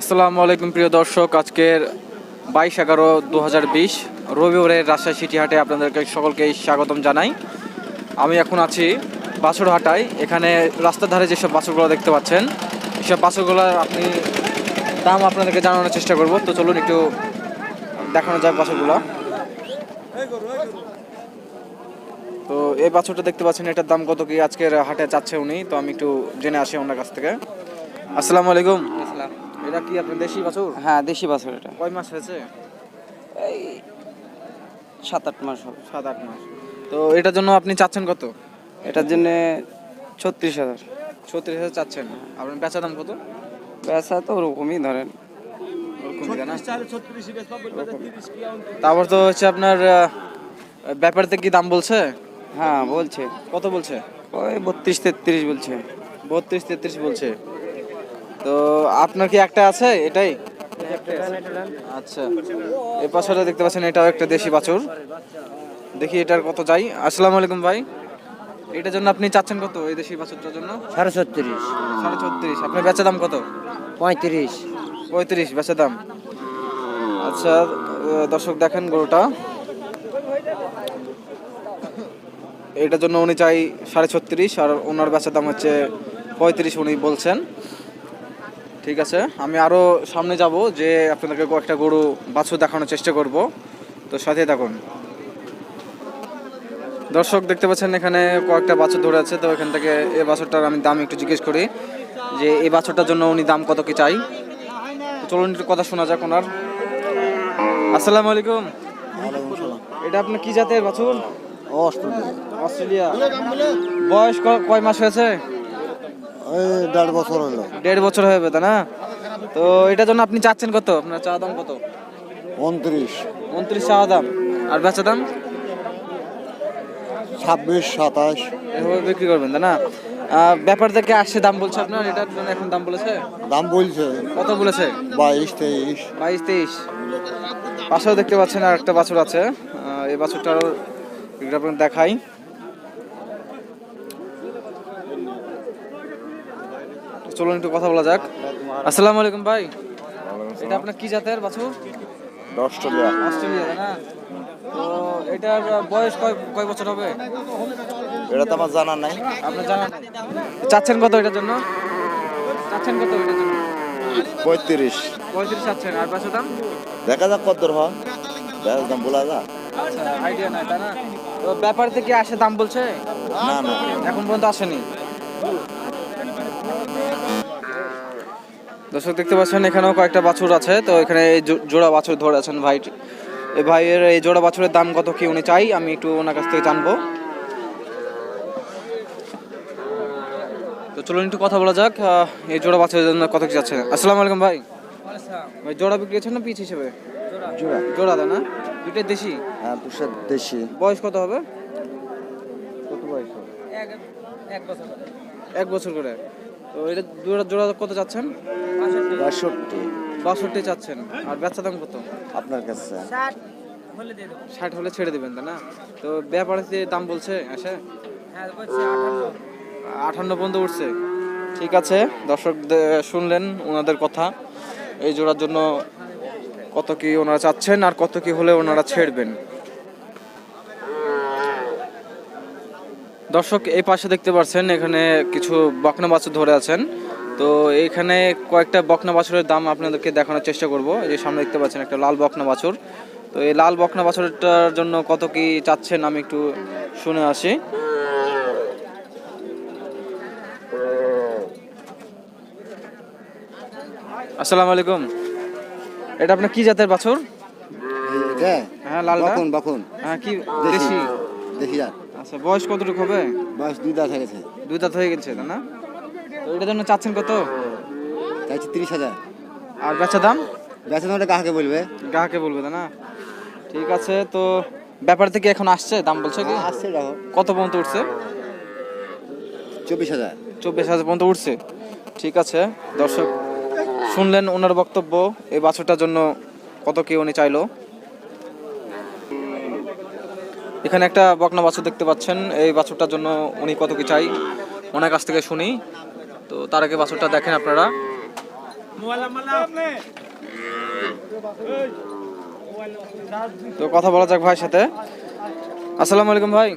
আসসালামু আলাইকুম, প্রিয় দর্শক। আজকের বাইশ এগারো দু হাজার বিশ রবিবারের রাজশাহী সিটি হাটে আপনাদেরকে সকলকে স্বাগতম জানাই। আমি এখন আছি বাছুরহাটায়। এখানে রাস্তার ধারে যেসব বাছুরগুলো দেখতে পাচ্ছেন, এসব বাছুরগুলোর আপনি দাম আপনাদেরকে জানানোর চেষ্টা করব। তো চলুন একটু দেখানো যাক বাছুরগুলো। তো এই বাছুরটা দেখতে পাচ্ছেন, এটার দাম কত কি আজকের হাটে চাচ্ছে উনি, তো আমি একটু জেনে আসি ওনার কাছ থেকে। আসসালামু আলাইকুম। এটা কি আপনার দেশি বাছুর? হ্যাঁ দেশি বাছুর এটা। কয় মাস হয়েছে? এই সাত আট মাস হবে সাত আট মাস। তো এটার জন্য আপনি চাচ্ছেন কত? এটার জন্য ছত্রিশ হাজার। ছত্রিশ হাজার চাচ্ছেন। আপনার বেচা দাম কত? ব্যবসা তো ওরকমই ধরেন। ওরকম তারপর তো হচ্ছে আপনার ব্যাপারতে কি দাম বলছে? হ্যাঁ বলছে। কত বলছে? ওই বত্রিশ তেত্রিশ বলছে। বত্রিশ তেত্রিশ বলছে। তো আপনার কি একটা আছে এটাই? আচ্ছা। এই পাশে দেখতে পাচ্ছেন এটাও একটা দেশি বাছুর দেখি এটার কত যাই। আসসালামু আলাইকুম ভাই। এটার জন্য আপনি চাচ্ছেন কত এই দেশি বাছুরটার জন্য? সাড়ে ছত্রিশ। সাড়ে ছত্রিশ। আপনার বেচা দাম কত? পঁয়ত্রিশ। পঁয়ত্রিশ বেচা দাম। আচ্ছা দর্শক দেখেন গরুটা। এটার জন্য উনি চাই সাড়ে ছত্রিশ আর ওনার বেচার দাম হচ্ছে পঁয়ত্রিশ উনি বলছেন। ঠিক আছে? আমি আরও সামনে যাব যে আপনাদেরকে কয়েকটা গরু বাছুর দেখানোর চেষ্টা করব। তো সাথে থাকুন। দর্শক দেখতে পাচ্ছেন এখানে কয়েকটা বাছুর ধরে আছে। তো এখান থেকে এই বাছুরটার আমি দাম একটু জিজ্ঞেস করি যে এই বাছুরটার জন্য উনি দাম কত কি চাই? চলুন একটু কথা শোনা যাক ওনার। আসসালামু আলাইকুম। এটা আপনার কি জাতের বাছুর? অস্ট্রেলিয়া। বয়স ক- কয় মাস হয়েছে? দেড় বছর হলো। দেড় বছর হয়ে যাবে না? তো এটার জন্য আপনি চাচ্ছেন কত? আপনার চা দাম কত? উনত্রিশ। উনত্রিশ চা দাম। আর বেচা দাম? ছাব্বিশ সাতাশ। এভাবে বিক্রি করবেন তাই না? আহ, ব্যাপার থেকে আসছে দাম বলছে আপনার এটার জন্য এখন দাম বলেছে? দাম বলছে। কত বলেছে? বাইশ তেইশ। বাইশ তেইশ। পাশেও দেখতে পাচ্ছেন আর একটা বাছুর আছে। এই বাছুরটার একটু দেখাই। চলুন একটু কথা বলা যাক। আসসালামু আলাইকুম ভাই। এটা আপনার কি জাতের বাছুর অস্ট্রেলিয়া। অস্ট্রেলিয়া না? তো এটার বয়স কয় কয় বছর হবে? এটা তো আমার জানা নাই। আপনার জানা নেই? চাচ্ছেন কত এটার জন্য? চাচ্ছেন কত এটার জন্য? পঁয়ত্রিশ। পঁয়ত্রিশ চাচ্ছেন আর বাছুর দাম? দেখা যাক কত হয় দেখা দাম বলা যাক। আইডিয়া নাই তাই না? তো ব্যাপার থেকে আসে দাম বলছে? না না। এখন পর্যন্ত আসেনি। দর্শক দেখতে পাচ্ছেন এখানেও কয়েকটা বাছুর আছে। তো এখানে এই জো- জোড়া বাছুর ধরে আছেন ভাই। এই ভাইয়ের এই জোড়া বাছুরের দাম কত কি উনি চাই আমি একটু ওনার কাছ থেকে জানব। তো চলুন একটু কথা বলা যাক এই জোড়া বাছুরের জন্য কত কি যাচ্ছে। আসসালামু আলাইকুম ভাই। ভাই জোড়া বিক্রি হচ্ছে না পিস হিসেবে? জোড়া। জোড়া তাই না? দুইটাই দেশি? হ্যাঁ দুশো দেশি। বয়স কত হবে? কত বয়স হবে? এক বছর করে। তো এটা জোড়া জোড়া কত চাচ্ছেন? বাষট্টি। বাষট্টি চাচ্ছেন। আর বেচা দাম কত? আপনার কাছে। ষাট হলে ছেড়ে দেবেন তাই না? তো ব্যাপারে দাম বলছে এসে আটান্ন পর্যন্ত উঠছে। ঠিক আছে দর্শক শুনলেন ওনাদের কথা। এই জোড়ার জন্য কত কি ওনারা চাচ্ছেন আর কত কি হলে ওনারা ছেড়বেন। দর্শক এই পাশে দেখতে পাচ্ছেন এখানে কিছু বকনা বাছুর ধরে আছেন। তো এখানে কয়েকটা বকনা বাছুরের দাম আপনাদেরকে দেখানোর চেষ্টা করব। এই যে সামনে দেখতে পাচ্ছেন একটা লাল বকনা বাছুর তো এই লাল বকনা বাছুরটার জন্য কত কি চাচ্ছেন আমি একটু শুনে আসি। আসসালামু আলাইকুম। এটা আপনার কি জাতের বাছুর হ্যাঁ লাল বাকুন বাকুন। হ্যাঁ কি দেশি। দেশি? যাক আচ্ছা বয়স কতটুকু হবে? বয়স দুই দাঁত হয়ে গেছে। দুই দাঁত হয়ে গেছে না? তো এটার জন্য চাচ্ছেন কত? চাইছি তিরিশ হাজার। আর বেচা দাম? বেতন ওটা কাহাকে বলবে? গ্রাহকে বলবে না? ঠিক আছে তো ব্যাপার থেকে এখন আসছে? দাম বলছে কি? আসছে রাখো কত পর্যন্ত উঠছে? চব্বিশ হাজার। চব্বিশ হাজার পর্যন্ত উঠছে। ঠিক আছে দর্শক শুনলেন ওনার বক্তব্য এই বাছুরটার জন্য কত কি উনি চাইলো? এখানে একটা বকনা বাছুর দেখতে পাচ্ছেন। এই বাছুরটার জন্য উনি কত কি চাই ওনার কাছ থেকে শুনি। তো তার আগে বাছুরটা দেখেন আপনারা। তো কথা বলা যাক ভাইয়ের সাথে। আসসালামু আলাইকুম ভাই।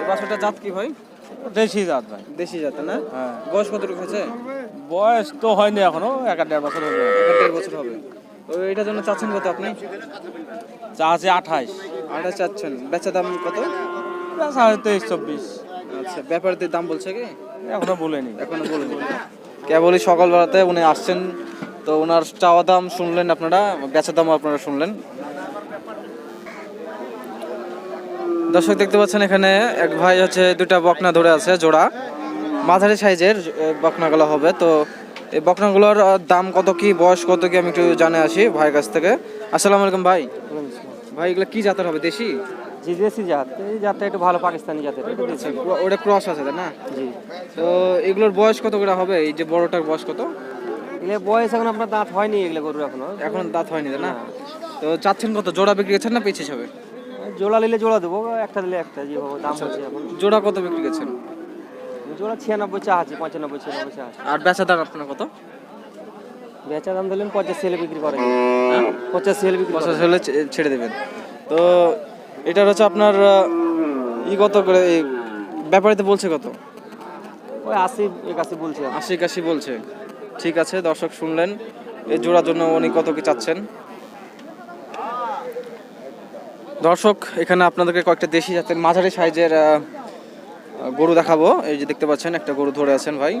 এই বাছুরটা জাত কি ভাই? দেশি জাত ভাই। দেশি জাত না? হ্যাঁ। বয়স কতটুকু হয়েছে? বয়স তো হয়নি এখনও এক দেড় বছর হবে। এক দেড় বছর হবে। তো এটার জন্য চাচ্ছেন কত আপনি? চা আছে আঠাইশ আটা চাচ্ছেন। বেচা দাম কত? সাড়ে তেইশ চব্বিশ। আচ্ছা ব্যাপারীদের দাম বলছে কি? এখনও বলেনি। এখনও বলিনি। কেবলই সকালবেলাতে উনি আসছেন। তো ওনার চাওয়া দাম শুনলেন আপনারা বেচা দামও আপনারা শুনলেন। দর্শক দেখতে পাচ্ছেন এখানে এক ভাই হচ্ছে দুটা বকনা ধরে আছে জোড়া। মাঝারি সাইজের বকনাগুলো হবে। তো এই বকনাগুলোর দাম কত কি বয়স কত কি আমি একটু জানে আসি ভাইয়ের কাছ থেকে। আসসালামু আলাইকুম ভাই। ভাই এগুলো কি জাতের হবে দেশি? জি দেশি জাত। এই জাতটা একটু ভালো পাকিস্তানি জাতের এটা দেশি। ওটা ক্রস আছে তাই না? জি। তো এগুলোর বয়স কত করে হবে? এই যে বড়টার বয়স কত? এগুলো বয়স এখন আপনার দাঁত হয়নি এগুলো গরুর এখনও। এখন দাঁত হয়নি তাই না? তো চাচ্ছেন কত? জোড়া বিক্রি করছেন না পিছিয়ে হবে জোড়া নিলে জোড়া দেবো একটা দিলে একটা যেভাবে দাম হচ্ছে এখন। জোড়া কত বিক্রি করছেন? জোড়া ছিয়ানব্বই চা আছে পঁচানব্বই ছিয়ানব্বই চা আছে। আর বেচা দাম আপনার কত? বেচা দাম দিলেন পঞ্চাশ সেলে বিক্রি করে পঞ্চাশ সেল বিক্রি করে পঞ্চাশ হলে ছেড়ে দেবেন। তো এটার হচ্ছে আপনার ই কত করে এই ব্যাপারিতে বলছে কত? ওই আশি একাশি বলছে। আশি একাশি বলছে। ঠিক আছে দর্শক শুনলেন। এই জোড়ার জন্য উনি কত কি চাচ্ছেন? দর্শক এখানে আপনাদেরকে কয়েকটা দেশি জাতের মাঝারি সাইজের গরু দেখাবো। এই যে দেখতে পাচ্ছেন একটা গরু ধরে আছেন ভাই।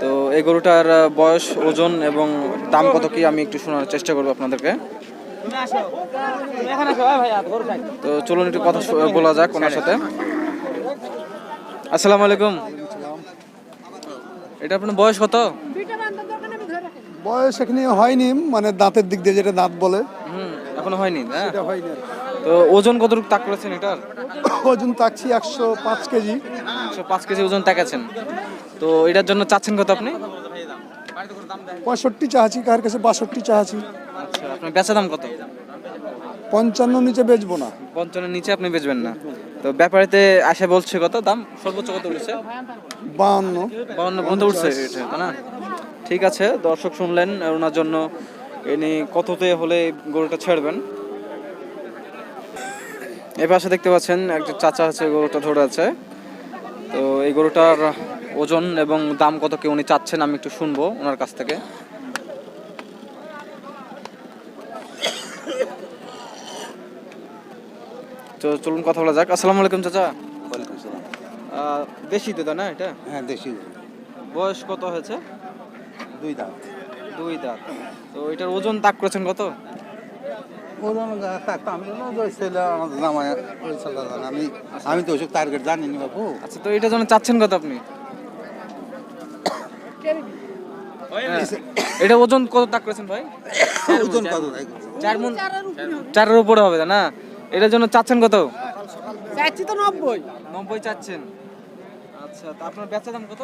তো এই গরুটার বয়স ওজন এবং দাম কত কি আমি একটু শোনার চেষ্টা করব আপনাদেরকে। তো চলুন একটু কথা বলা যাক ওনার সাথে। আসসালামু আলাইকুম। এটা আপনার বয়স কত? বয়স এখানে হয়নি মানে দাঁতের দিক দিয়ে যেটা দাঁত বলে। হুম এখনও হয়নি হ্যাঁ হয়নি। তো ওজন কতটুকু তাক করেছেন এটার? ওজন তাকছি একশো পাঁচ কেজি। একশো পাঁচ কেজি ওজন তাকাচ্ছেন। তো এটার জন্য চাচ্ছেন কত আপনি? পঁয়ষট্টি চাহাছি কার কাছে বাষট্টি চাহাছি আচ্ছা আপনার বেচা দাম কত? পঞ্চান্ন নিচে বেচবো না। পঞ্চান্নের নিচে আপনি বেচবেন না। তো ব্যাপারেতে আসে বলছে কত দাম? সর্বোচ্চ কত উঠেছে? বাহান্ন। বাউন্ন পর্যন্ত উঠছে না? ঠিক আছে দর্শক শুনলেন ওনার জন্য ইনি কততে হলে গরুটা ছাড়বেন। এই পাশে দেখতে পাচ্ছেন একটা চাচা আছে গরুটা ধরে আছে। তো এই গরুটার ওজন এবং দাম কত কি উনি চাচ্ছেন আমি একটু শুনব ওনার কাছ থেকে। তো চলুন কথা বলা যাক। আসসালামু আলাইকুম চাচা। দেশি তো না এটা? হ্যাঁ দেশি বয়স কত হয়েছে? দুই দাঁত। দুই দাঁত। তো এটার ওজন তাক করেছেন কত? ওজন থাকতো আমি আমার আমি আমি তো ওসব টার্গেট জানি নি বাবু আচ্ছা তো এটার জন্য চাচ্ছেন কত আপনি। এটা ওজন কত তাক করেছেন ভাই? ওজন কত চার মন চারের উপরে হবে। না? এটার জন্য চাচ্ছেন কত? চাচ্ছি তো নব্বই। নব্বই চাচ্ছেন। আচ্ছা তো আপনার বেচা দাম কত?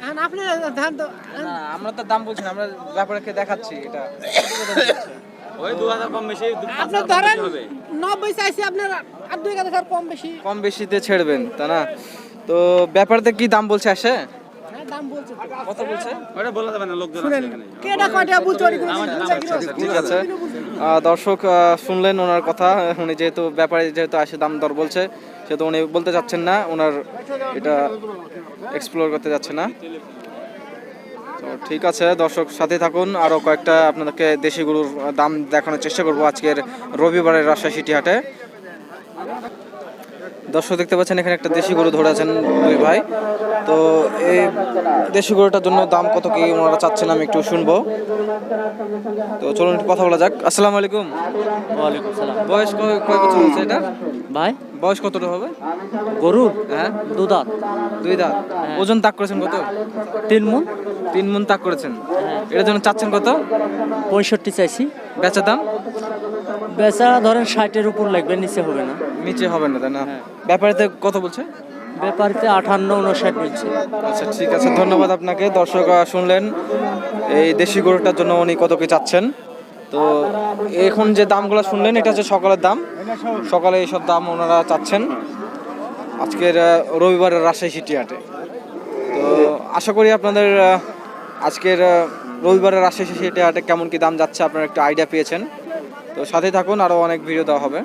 এখন আপনি ধান তো না আমরা তো দাম বলছি আমরা ব্যাপারকে দেখাচ্ছি এটা। আপনার ধরেন নব্বই চাইছি আপনার আর দুই কম বেশি। কম বেশিতে ছেড়বেন তা না? তো ব্যাপারতে কি দাম বলছে আসে? হ্যাঁ দাম বলছে শুনেন কয়টা ঠিক আছে দর্শক শুনলেন ওনার কথা। উনি যেহেতু ব্যাপারে যেহেতু আসে দাম দর বলছে সেহেতু উনি বলতে চাচ্ছেন না। ওনার এটা এক্সপ্লোর করতে যাচ্ছে না। তো ঠিক আছে দর্শক সাথে থাকুন। আরও কয়েকটা আপনাদেরকে দেশি গরুর দাম দেখানোর চেষ্টা করব আজকের রবিবারের রাজশাহী সিটি হাটে। দর্শক দেখতে পাচ্ছেন এখানে একটা দেশি গরু ধরে আছেন দুই ভাই। তো এই দেশি গরুটার জন্য দাম কত কি ওনারা চাচ্ছেন আমি একটু শুনব। তো চলুন একটু কথা বলা যাক। আসসালামু আলাইকুম। ওয়ালাইকুম সালাম। বয়স কয় কয় বছর হচ্ছে এটা? ভাই? বয়স কতটা হবে? গরুর হ্যাঁ। দু দাঁত। দুই দাঁত। ওজন তাক করেছেন কত? তিন মন। তিন মন তাক করেছেন। এটার জন্য চাচ্ছেন কত? পঁয়ষট্টি চাইছি। বেচা দাম? বেচা ধরেন ষাটের উপর লাগবে নিচে হবে না। নিচে হবে না তাই না? ব্যাপারেতে কত বলছে? ব্যাপারিতে আটান্ন উনষাট বলছে আচ্ছা ঠিক আছে, ধন্যবাদ আপনাকে। দর্শক শুনলেন, এই দেশি গরুটার জন্য উনি কত কি চাচ্ছেন? তো এখন যে দামগুলো শুনলেন, এটা হচ্ছে সকালের দাম। সকালে এইসব দাম ওনারা চাচ্ছেন। আজকের রবিবারের রাজশাহী সিটি হাটে। তো আশা করি আপনাদের আজকের রবিবারের রাজশাহী সিটি হাটে কেমন কি দাম যাচ্ছে আপনারা একটা আইডিয়া পেয়েছেন। তো সাথে থাকুন, আরও অনেক ভিডিও দেওয়া হবে।